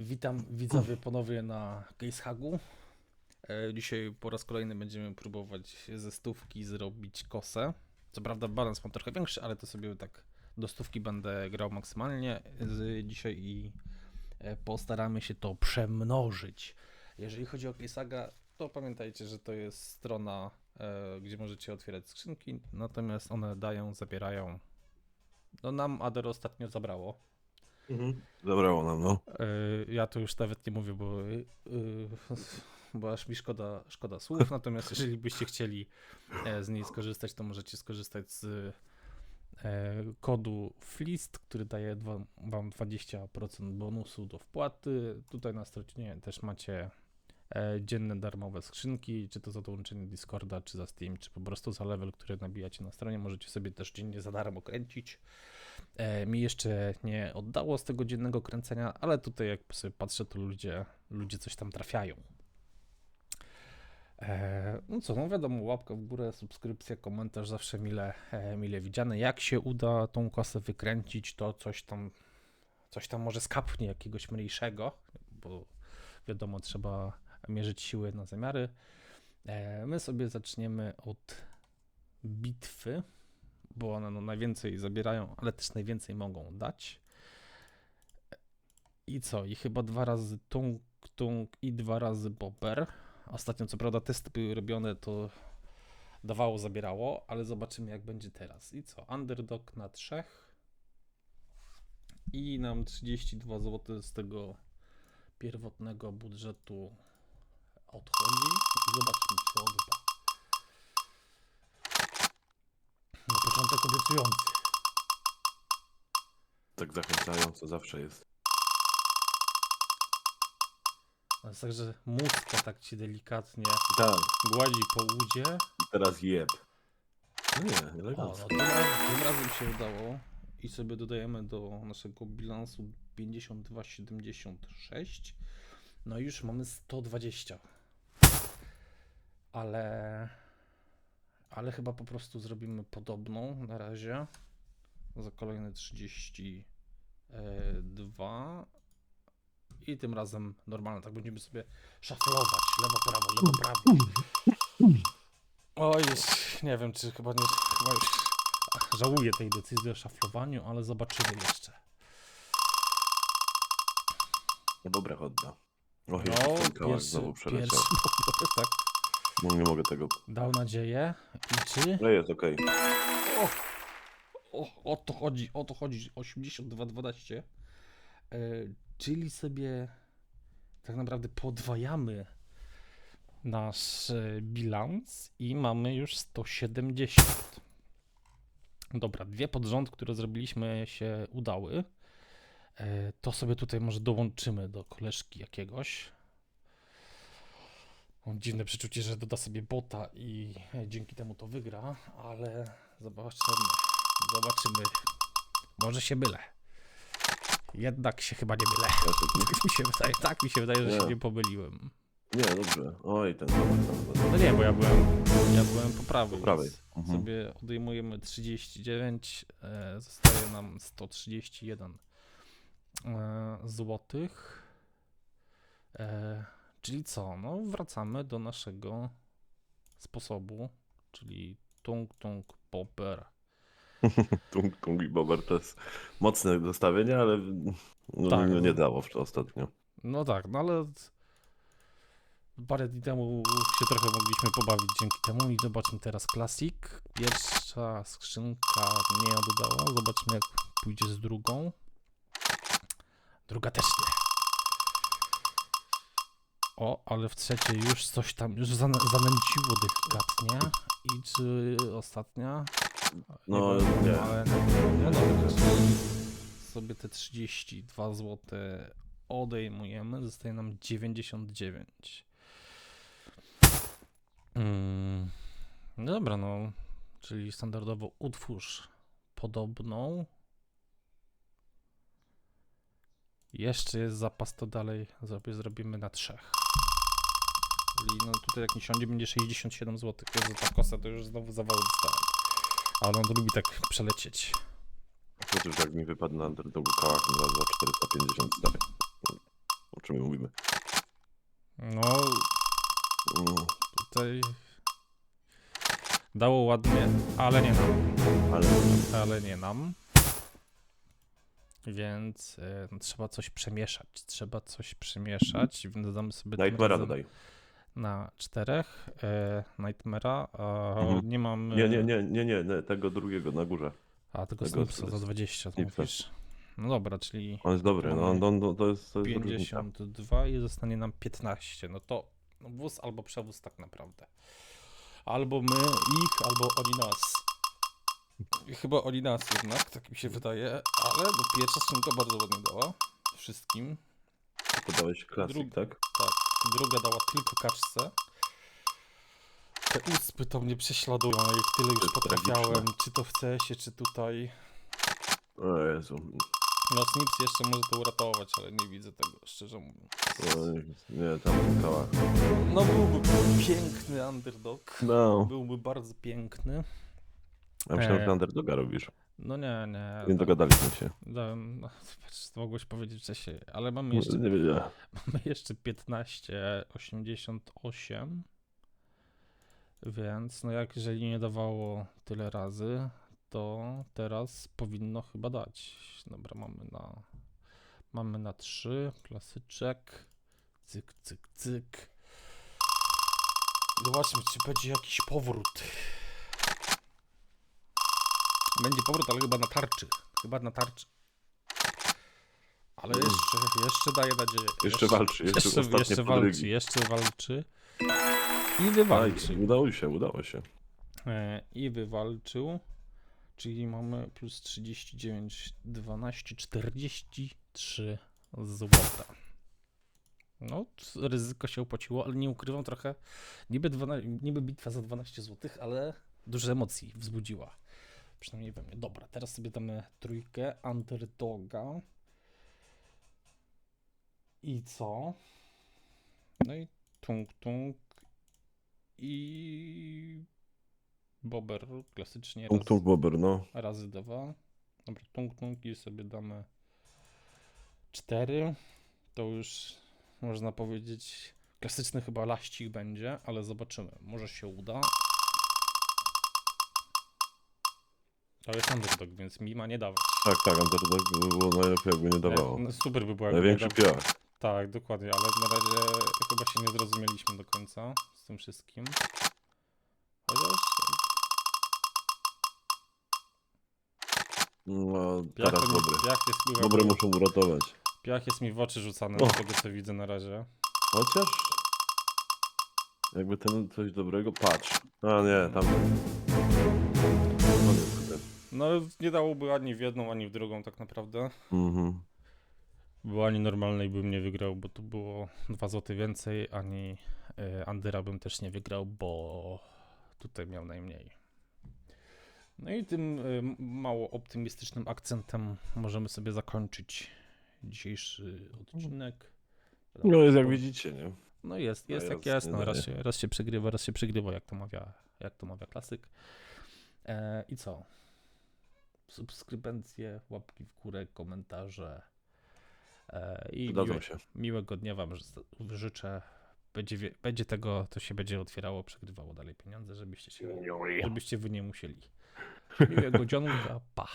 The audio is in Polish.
Witam widzowie ponownie na Casehagu. E, Dzisiaj po raz kolejny będziemy próbować ze stówki zrobić kosę. Co prawda balans mam trochę większy, ale to sobie tak do stówki będę grał maksymalnie dzisiaj i e, postaramy się to przemnożyć. Jeżeli chodzi o Casehaga, to pamiętajcie, że to jest strona, e, gdzie możecie otwierać skrzynki, natomiast one dają, zabierają. No nam Ader ostatnio zabrało. Mhm. Zabrało nam, no. Yy, Ja to już nawet nie mówię, bo, yy, bo aż mi szkoda, szkoda słów. Natomiast jeżeli byście chcieli e, z niej skorzystać, to możecie skorzystać z e, kodu FLIST, który daje wam 20% bonusu do wpłaty. Tutaj na stronie też macie e, dzienne darmowe skrzynki, czy to za dołączenie Discorda, czy za Steam, czy po prostu za level, który nabijacie na stronie. Możecie sobie też dziennie za darmo kręcić. E, mi jeszcze nie oddało z tego dziennego kręcenia, ale tutaj jak sobie patrzę, to ludzie, ludzie coś tam trafiają. E, no co, no wiadomo, łapka w górę, subskrypcja, komentarz zawsze mile, e, mile widziane. Jak się uda tą kosę wykręcić, to coś tam, coś tam może skapnie jakiegoś mniejszego, bo wiadomo, trzeba mierzyć siły na zamiary. My sobie zaczniemy od bitwy bo one no, najwięcej zabierają, ale też najwięcej mogą dać. I co? I chyba dwa razy tung, tung i dwa razy bober. Ostatnio, co prawda, testy były robione, to dawało, zabierało, ale zobaczymy, jak będzie teraz. I co? Underdog na trzech. I nam 32 zł z tego pierwotnego budżetu odchodzi. Zobaczmy, co odda. Na początek obiecujący. Tak zachęcająco zawsze jest. To jest tak, że mózga tak ci delikatnie Tak, gładzi po udzie. i teraz jeb. No nie, O, no elegancko. tym, raz- tym razem się udało. I sobie dodajemy do naszego bilansu 52,76. No i już mamy 120. Ale... Ale chyba po prostu zrobimy podobną na razie. Za kolejne 32. I tym razem normalnie, tak będziemy sobie szaflować. Lewo, prawo, lewo, prawo. Oj, nie wiem, czy chyba nie. Chyba już żałuję tej decyzji o szaflowaniu, ale zobaczymy jeszcze. Dobra, odda. Och, No, pierwszy, znowu przeleciał. pierwszy tak No nie mogę tego. dał nadzieję. I czy. No jest, okej. O, o, o to chodzi, o to chodzi. 82-12. E, czyli sobie tak naprawdę podwajamy nasz e, bilans i mamy już 170. Dobra, dwie pod rząd, które zrobiliśmy się udały. E, To sobie tutaj może dołączymy do koleżki jakiegoś. Mam dziwne przeczucie, że doda sobie bota i dzięki temu to wygra, ale zobaczymy. Zobaczymy. Może się mylę. Jednak się chyba nie mylę. Tak mi się wydaje, tak mi się wydaje, że się Nie. nie pomyliłem. Nie, dobrze. Oj, ten. No nie, bo ja byłem, ja byłem po prawej. Po prawej. Mhm. Sobie odejmujemy 39, e, zostaje nam 131 e, złotych. E, czyli co? No wracamy do naszego sposobu, czyli tung tung popper. Tung, tung i bober to jest mocne zestawienie, ale no, Tak. nie, nie dało w- ostatnio. No tak, no ale parę dni temu się trochę mogliśmy pobawić dzięki temu i zobaczmy teraz klasik. Pierwsza skrzynka nie oddała, zobaczmy jak pójdzie z drugą. Druga też nie. O, ale w trzeciej już coś tam, już zana- zanęciło delikatnie. I czy ostatnia? No, wiem, nie. Ale no dobra, sobie te 32 zł odejmujemy, zostaje nam 99. Mm, no dobra, no, czyli standardowo utwórz podobną. Jeszcze jest zapas, to dalej zrobimy na trzech. Czyli no tutaj jak mi siądzie będzie 67 zł. Jezu, ta kosa to już znowu zawału dostałem. A ona to lubi tak przelecieć. Chociaż jak mi wypadł na underdogu kałach za 450 stary. O czym my mówimy? No, mm. tutaj dało ładnie, ale nie nam. ale Ale nie nam. Więc e, no, trzeba coś przemieszać. Trzeba coś przemieszać. Dodamy sobie daj tym Klera razem- dodaj na czterech. E, Nightmare'a. A Mhm. nie mam. Nie, nie, nie, nie, nie, tego drugiego na górze. A tego tego Snipsa za 20 to mówisz. No dobra, czyli On jest dobry, no, on, on, to jest, to jest różnica. 52 i zostanie nam 15. No to no, wóz albo przewóz tak naprawdę. Albo my ich, albo oni nas. Chyba oni nas jednak, tak mi się wydaje, ale no, pierwsza skrzynka bardzo ładnie dała wszystkim. Podałeś klasyk, Drugi. tak? Tak, druga dała tylko kaczce. Te uspy to mnie prześladują, jak tyle już potrafiałem, czy to w CS-ie, czy tutaj. O Jezu. No Snips jeszcze może to uratować, ale nie widzę tego, szczerze mówiąc. O, nie, tam skała. No byłby piękny underdog. No. Byłby bardzo piękny. A myślałem, E. że underdoga robisz. No nie, nie. Nie no, dogadaliśmy się. dałem, no, patrz, to mogłeś powiedzieć wcześniej, ale mamy jeszcze, Nie wiedziałem. mamy jeszcze 15,88. Więc no jak jeżeli nie dawało tyle razy, to teraz powinno chyba dać. Dobra, mamy na mamy na 3, klasyczek. Cyk, cyk, cyk. Zobaczmy, czy będzie jakiś powrót. Będzie powrót, ale chyba na tarczy. Chyba na tarczy. Ale Mm. jeszcze, jeszcze daje nadzieję. Jeszcze walczy, jeszcze jeszcze, ostatnie jeszcze podrygi. walczy, jeszcze walczy. I wywalczy. udało się, udało się. E, I wywalczył. Czyli mamy plus 39, 12, 43 złota. No, ryzyko się opłaciło, ale nie ukrywam trochę. Niby, 12, niby bitwa za 12 zł, ale dużo emocji wzbudziła. Przynajmniej we mnie. Dobra, teraz sobie damy trójkę underdoga. I co? No i tung tung. I bober klasycznie Tung tung bober, no. razy dwa. Dobra, tung tung i sobie damy cztery. To już można powiedzieć klasyczny chyba laścik będzie, ale zobaczymy. Może się uda. To jest underdog, więc mi ma nie dawać. Tak, tak, underdog by było najlepiej, jakby nie dawało. No, super by było. jakby Największy nie piach. Tak, dokładnie, ale na razie chyba się nie zrozumieliśmy do końca z tym wszystkim. Chociaż No, piach, teraz to mi, dobry. piach, jest, mi- Dobre muszą uratować. piach jest mi w oczy rzucany O. z tego co widzę na razie. Chociaż... Jakby ten coś dobrego... Patrz. A nie, tam... No. No nie dałoby ani w jedną, ani w drugą tak naprawdę. Mhm. Bo ani normalnej bym nie wygrał, bo to było 2 zł więcej, ani y, Andyra bym też nie wygrał, bo tutaj miał najmniej. No i tym y, mało optymistycznym akcentem możemy sobie zakończyć dzisiejszy odcinek. No jest jak widzicie, nie? No jest, No jest jak jest, No, raz, się, raz się przegrywa, raz się przegrywa, jak to mawia, jak to mawia klasyk. E, I co? Subskrybencje, łapki w górę, komentarze. E, I miłe, się. miłego dnia Wam ży- życzę. Będzie, będzie tego, to się będzie otwierało, przegrywało dalej pieniądze, żebyście się, żebyście Wy nie musieli. Miłego dzionka, pa.